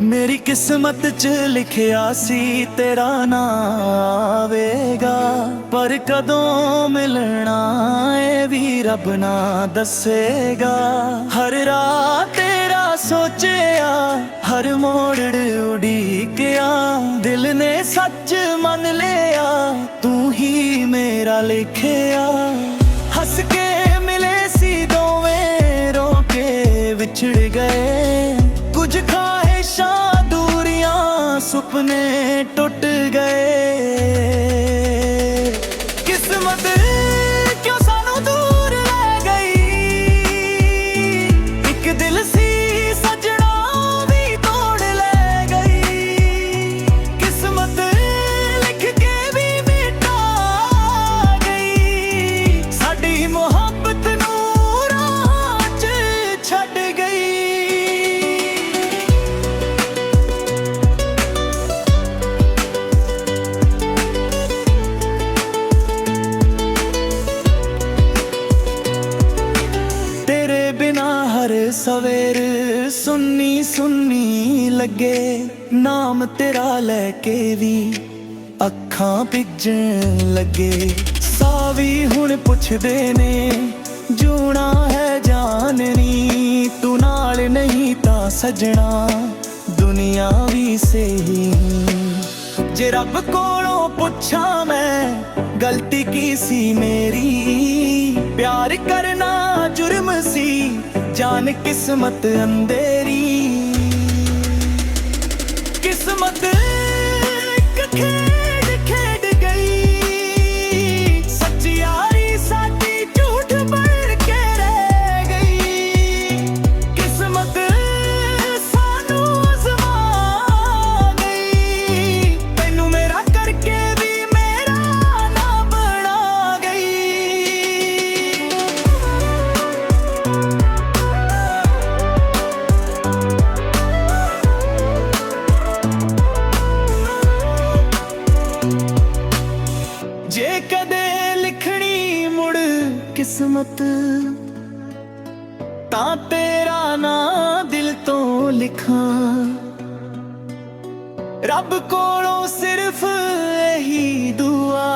ਮੇਰੀ ਕਿਸਮਤ 'ਚ ਲਿਖਿਆ ਸੀ ਤੇਰਾ ਨਾਂ ਆਵੇਗਾ ਪਰ ਕਦੋਂ ਮਿਲਣਾ ਏ ਵੀ ਰੱਬ ਨਾ ਦੱਸੇਗਾ। ਹਰ ਰਾਤ ਤੇਰਾ ਸੋਚਿਆ, ਹਰ ਮੋੜ ਉਡੀਕਿਆ ਸੱਚ ਮੰਨ ਲਿਆ, ਤੂੰ ਹੀ ਮੇਰਾ ਲਿਖਿਆ। ਹੱਸ ਕੇ ਮਿਲੇ ਸੀ ਦੋਵੇਂ, ਰੋ ਕੇ ਵਿਛੜ ਗਏ। ਕੁਝ ਖਾਹਿਸ਼ਾਂ ਦੂਰੀਆਂ ਸੁਪਨੇ ਟੁੱਟ ਗਏ। ਕਿਸਮਤ ਹਰ ਸਵੇਰ ਸੁੰਨੀ ਸੁੰਨੀ ਲੱਗੇ, ਨਾਮ ਤੇਰਾ ਲੈ ਕੇ ਵੀ ਅੱਖਾਂ ਭਿੱਜਣ ਲੱਗੇ। ਸਾਵੀ ਹੁਣ ਪੁੱਛਦੇ ਨੇ, ਜੂਣਾ ਹੈ ਜਾਣਨੀ ਤੂੰ ਨਾਲ ਨਹੀਂ ਤਾਂ ਸਜਣਾ, ਦੁਨੀਆ ਵੀ ਸਹੀ। ਜੇ ਰੱਬ ਕੋਲੋਂ ਪੁੱਛਾਂ ਮੈਂ, ਗਲਤੀ ਕੀ ਸੀ ਮੇਰੀ? ਪਿਆਰ ਕਰਨਾ ਜੁਰਮ ਸੀ ਜਾਨ ਕਿਸਮਤ ਅੰਧੇਰੀ ਕਿਸਮਤ ਤਾਂ ਤੇਰਾ ਨਾਂ ਦਿਲ ਤੋਂ ਲਿਖਾਂ। ਰੱਬ ਕੋਲੋਂ ਸਿਰਫ ਇਹੀ ਦੁਆ।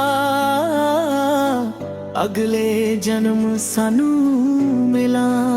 ਅਗਲੇ ਜਨਮ ਸਾਨੂੰ ਮਿਲਾਂ।